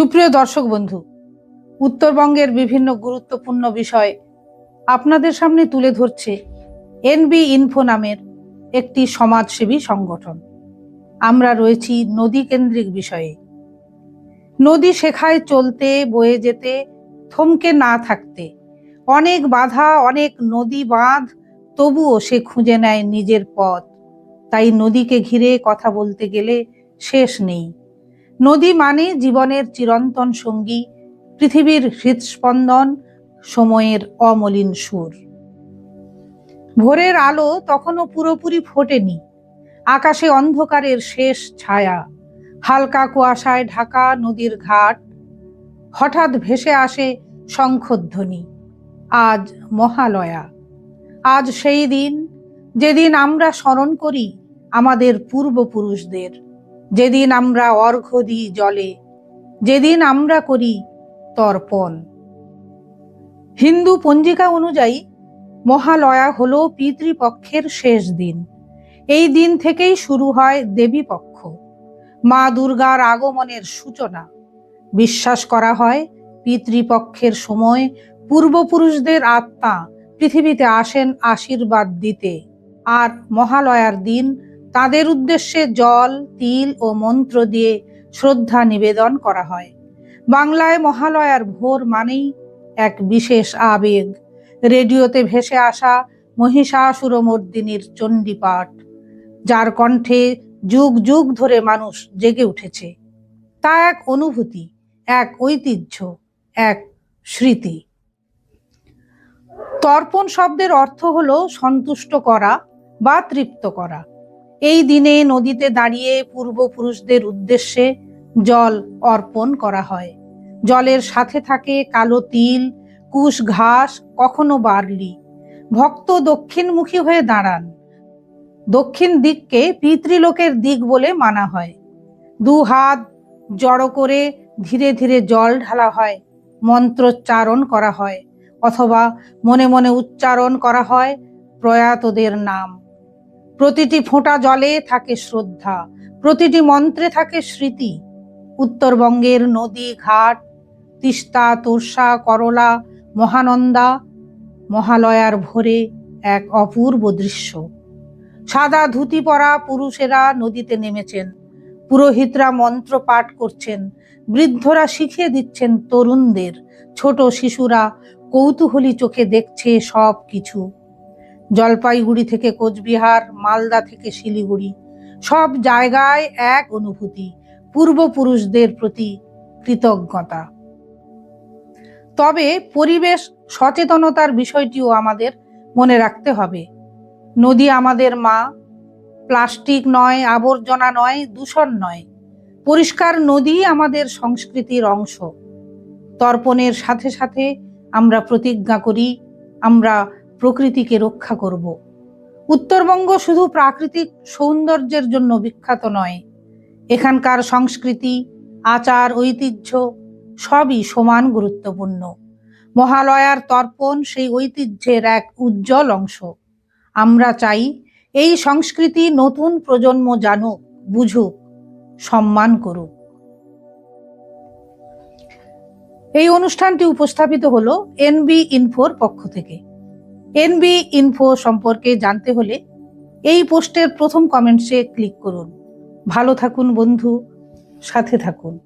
সুপ্রিয় দর্শক বন্ধু, উত্তরবঙ্গের বিভিন্ন গুরুত্বপূর্ণ বিষয় আপনাদের সামনে তুলে ধরছে এনবি ইনফো নামের একটি সমাজসেবী সংগঠন। আমরা রয়েছি নদী কেন্দ্রিক বিষয়ে। নদী শেখায় চলতে, বয়ে যেতে, থমকে না থাকতে। অনেক বাধা, অনেক নদী বাঁধ, তবুও সে খুঁজে নেয় নিজের পথ। তাই নদীকে ঘিরে কথা বলতে গেলে শেষ নেই। নদী মানে জীবনের চিরন্তন সঙ্গী, পৃথিবীর হৃদস্পন্দন সময়ের অমলিন সুর। ভোরের আলো তখনও পুরোপুরি ফোটেনি। আকাশে অন্ধকারের শেষ ছায়া। হালকা কুয়াশায় ঢাকা নদীর ঘাট। হঠাৎ ভেসে আসে শঙ্খধ্বনি। আজ মহালয়া। আজ সেই দিন, যেদিন আমরা স্মরণ করি আমাদের পূর্বপুরুষদের। যেদিন আমরা অর্ঘ্য দিই জলে, যেদিন আমরা করি তর্পণ। হিন্দু পঞ্জিকা অনুযায়ী মহালয়া হল পিতৃপক্ষের শেষ দিন। এই দিন থেকেই শুরু হয় দেবী পক্ষ মা দুর্গার আগমনের সূচনা। বিশ্বাস করা হয় পিতৃপক্ষের সময় পূর্বপুরুষদের আত্মা পৃথিবীতে আসেন আশীর্বাদ দিতে। আর মহালয়ার দিন তাদের উদ্দেশ্যে জল, তিল ও মন্ত্র দিয়ে শ্রদ্ধা নিবেদন করা হয়। বাংলায় মহালয়ার ভোর মানেই এক বিশেষ আবেগ। রেডিওতে ভেসে আসা মহিষাসুরমর্দিনীর চণ্ডীপাঠ, যার কণ্ঠে যুগ যুগ ধরে মানুষ জেগে উঠেছে। তা এক অনুভূতি, এক ঐতিহ্য, এক স্মৃতি। তর্পণ শব্দের অর্থ হলো সন্তুষ্ট করা বা তৃপ্ত করা। এই দিনে নদীতে দাঁড়িয়ে পূর্বপুরুষদের উদ্দেশ্যে জল অর্পণ করা হয়। জলের সাথে থাকে কালো তিল, কুশ ঘাস, কখনো বার্লি। ভক্ত দক্ষিণমুখী হয়ে দাঁড়ান। দক্ষিণ দিককে পিতৃলোকের দিক বলে মানা হয়। দু হাত জড়ো করে ধীরে ধীরে জল ঢালা হয়, মন্ত্রোচ্চারণ করা হয়, অথবা মনে মনে উচ্চারণ করা হয় প্রয়াতদের নাম। প্রতিটি ফোঁটা জলে থাকে শ্রদ্ধা, প্রতিটি মন্ত্রে থাকে স্মৃতি। উত্তরবঙ্গের নদী, ঘাট, তিস্তা তোরসা করলা, মহানন্দা, মহালয়ার ভোরে এক অপূর্ব দৃশ্য। সাদা ধুতি পরা পুরুষেরা নদীতে নেমেছেন, পুরোহিতরা মন্ত্র পাঠ করছেন, বৃদ্ধরা শিখিয়ে দিচ্ছেন তরুণদের, ছোট শিশুরা কৌতূহলী চোখে দেখছে সব কিছু জলপাইগুড়ি থেকে কোচবিহার, মালদা থেকে শিলিগুড়ি। সব জায়গায় এক অনুভূতি, পূর্বপুরুষদের প্রতি কৃতজ্ঞতা। তবে পরিবেশ সচেতনতার বিষয়টিও আমাদের মনে রাখতে হবে। নদী আমাদের মা, প্লাস্টিক নয়, আবর্জনা নয়, দূষণ নয়। পরিষ্কার নদী আমাদের সংস্কৃতির অংশ। তর্পণের সাথে সাথে আমরা প্রতিজ্ঞা করি, আমরা প্রকৃতিকে রক্ষা করব। উত্তরবঙ্গ শুধু প্রাকৃতিক সৌন্দর্যের জন্য বিখ্যাত নয়। এখানকার সংস্কৃতি, আচার, ঐতিহ্য সবই সমান গুরুত্বপূর্ণ। মহালয়ার তর্পণ সেই ঐতিহ্যের এক উজ্জ্বল অংশ। আমরা চাই এই সংস্কৃতি নতুন প্রজন্ম জানুক, বুঝুক, সম্মান করুক। এই অনুষ্ঠানটি উপস্থাপিত হলো এনবি ইনফোর পক্ষ থেকে। এনবি ইনফো সম্পর্কে জানতে হলে এই পোস্টের প্রথম কমেন্টসে ক্লিক করুন। ভালো থাকুন বন্ধু, সাথে থাকুন।